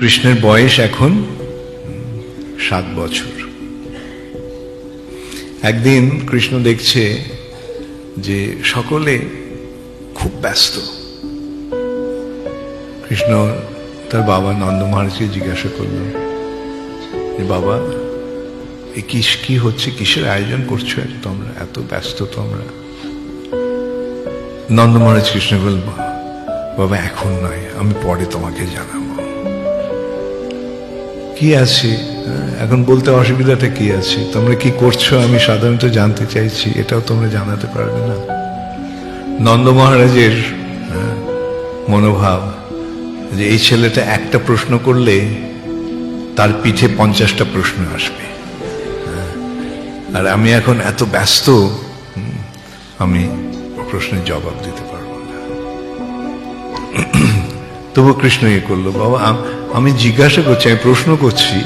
কৃষ্ণের বয়স এখন সাত বছর। একদিন কৃষ্ণ দেখছে যে সকলে খুব ব্যস্ত। কৃষ্ণ তার বাবা নন্দ মহারাজকে জিজ্ঞাসা করল যে, বাবা, এ কিস কি হচ্ছে? কিসের আয়োজন করছ আজ তোমরা? এত ব্যস্ত তোমরা? নন্দ মহারাজ কৃষ্ণ বলল বাবা, এখন নয়, আমি পরে তোমাকে জানাব। কি আছে? এখন বলতে অসুবিধাটা কি আছে? তোমরা কি করছ? আমি সাধারণত জানতে চাইছি। এটাও তোমরা জানাতে পারবে না। নন্দ মহারাজের হ্যাঁ, মনোভাব যে এই ছেলেটা একটা প্রশ্ন করলে তার পিঠে পঞ্চাশটা প্রশ্ন আসবে। হ্যাঁ, আর আমি এখন এত ব্যস্ত আমি প্রশ্নের জবাব দিতে পারব তবু কৃষ্ণ ইয়ে করল। বাবা, আমি জিজ্ঞাসা করছি, আমি প্রশ্ন করছি,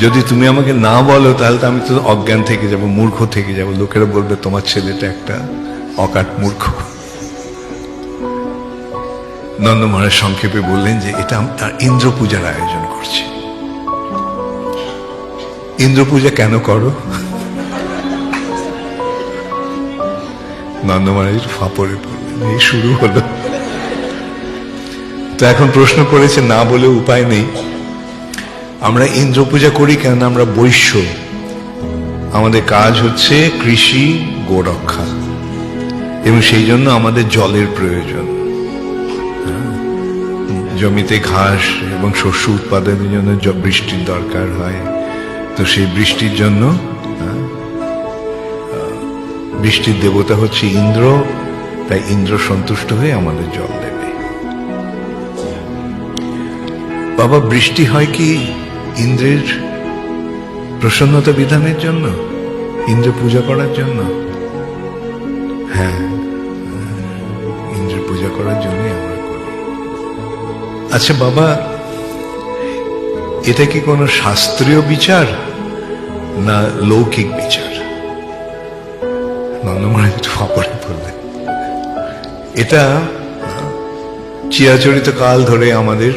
যদি তুমি আমাকে না বলো, তাহলে তো আমি তো অজ্ঞান থেকে যাব, মূর্খ থেকে যাব। লোকেরা বলবে, তোমার ছেলেটা একটা অকাট মূর্খ। নন্দ মহারাজ সংক্ষেপে বললেন যে, এটা তার ইন্দ্র পূজার আয়োজন করছি। ইন্দ্র পূজা কেন করো? নন্দ মহারাজ ফাপড়ে পড়লেন। এই শুরু হলো। তো এখন প্রশ্ন করেছে না বলে উপায় নেই। আমরা ইন্দ্র পূজা করি কেন আমরা বৈশ্য। আমাদের কাজ হচ্ছে কৃষি গোরক্ষা। এবং সেই জন্য আমাদের জলের প্রয়োজন। হ্যাঁ? জমিতে ঘাস এবং শস্য উৎপাদনের জন্য বৃষ্টির দরকার হয়। তো সেই বৃষ্টির জন্য হ্যাঁ, বৃষ্টির দেবতা হচ্ছে ইন্দ্র তাই ইন্দ্র সন্তুষ্ট হয়ে আমাদের জল দেবে। বাবা, বৃষ্টি হয় কি ইন্দ্রের প্রসন্নতা বিধানের জন্য? ইন্দ্র পূজা করার জন্য? হ্যাঁ ইন্দ্র পূজা করার জন্য আমরা করি। আচ্ছা বাবা, এটা কি কোনো শাস্ত্রীয় বিচার না লৌকিক বিচার? নন্দমহারাজ একটু অপরে বললেন এটা চিরাচরিত কাল ধরে আমাদের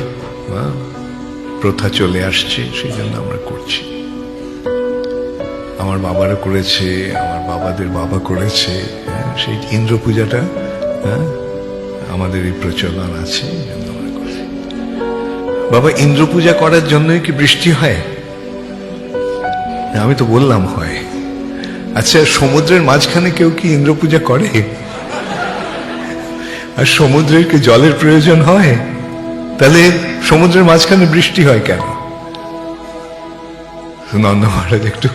প্রথা চলে আসছে সেই জন্য আমরা করছি। আমার বাবারা করেছে আমার বাবাদের বাবা করেছে হ্যাঁ, সেই ইন্দ্র পূজাটা হ্যাঁ, আমাদের এই প্রচলন আছে। বাবা ইন্দ্র পূজা করার জন্যই কি বৃষ্টি হয়? আমি তো বললাম হয়। আচ্ছা সমুদ্রের মাঝখানে কেউ কি ইন্দ্র পূজা করে? আর সমুদ্রের কি জলের প্রয়োজন হয়? তাহলে সমুদ্রের মাঝখানে বৃষ্টি হয় কেন? নন্দ মহারাজ একটু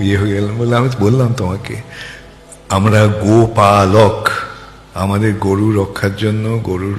ইয়ে হয়ে গেলাম বলে আমি বললাম তোমাকে, আমরা গোপালক, আমাদের গরু রক্ষার জন্য গরুর